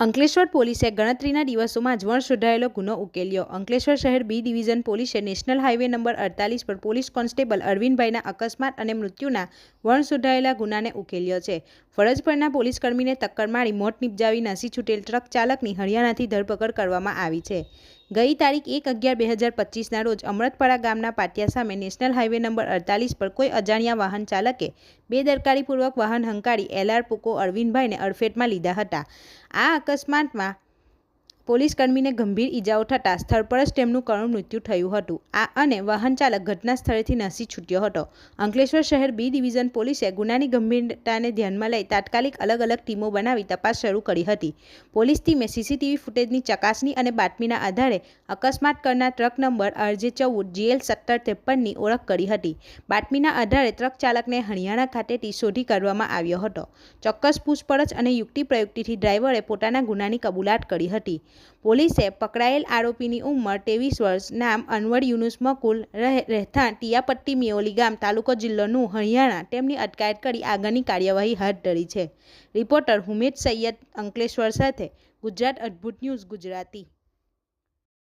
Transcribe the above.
અંકલેશ્વર પોલીસે ગણતરીના દિવસોમાં જ વણ શોધાયેલો ગુનો ઉકેલ્યો. અંકલેશ્વર શહેર બી ડિવિઝન પોલીસે નેશનલ હાઇવે નંબર અડતાલીસ પર પોલીસ કોન્સ્ટેબલ અરવિંદભાઈના અકસ્માત અને મૃત્યુના વણ શોધાયેલા ગુનાને ઉકેલ્યો છે. ફરજ પરના પોલીસકર્મીને ટક્કર મારી મોત નિપજાવી નાસી છૂટેલ ટ્રક ચાલકની હરિયાણાથી ધરપકડ કરવામાં આવી છે. ગઈ તારીખ એક અગિયાર બે હજાર પચીસના રોજ અમૃતપરા ગામના પાટિયા સામે નેશનલ હાઇવે નંબર અડતાલીસ પર કોઈ અજાણ્યા વાહન ચાલકે બેદરકારીપૂર્વક વાહન હંકારી એલઆર પુકો અરવિંદભાઈને અડફેટમાં લીધા હતા. આ અકસ્માતમાં પોલીસકર્મીને ગંભીર ઈજાઓ થતાં સ્થળ પર જ તેમનું કરુણ મૃત્યુ થયું હતું. આ અને વાહન ચાલક ઘટના સ્થળેથી નસી છૂટ્યો હતો. અંકલેશ્વર શહેર બી ડિવિઝન પોલીસે ગુનાની ગંભીરતાને ધ્યાનમાં લઈ તાત્કાલિક અલગ અલગ ટીમો બનાવી તપાસ શરૂ કરી હતી. પોલીસ ટીમે સીસીટીવી ફૂટેજની ચકાસણી અને બાતમીના આધારે અકસ્માત કરનાર ટ્રક નંબર આરજે ચૌદ, જીએલ સત્તર ત્રેપનની ઓળખ કરી હતી. બાતમીના આધારે ટ્રક ચાલકને હરિયાણા ખાતેથી શોધી કાઢવામાં આવ્યો હતો. ચોક્કસ પૂછપરછ અને યુક્તિ પ્રયુક્તિથી ડ્રાઈવરે પોતાના ગુનાની કબૂલાત કરી હતી. પોલીસે પકડાયેલ આરોપીની ઉંમર ત્રેવીસ વર્ષ, નામ અનવર યુનુસ મકુલ રહે, રહેઠાણ ટિયાપટ્ટી મિયોલી ગામ, તાલુકો જિલ્લોનું હરિયાણા. તેમની અટકાયત કરી આગળની કાર્યવાહી હાથ ધરી છે. રિપોર્ટર હુમેદ સૈયદ અંકલેશ્વર સાથે ગુજરાત અદ્ભુત ન્યૂઝ ગુજરાતી.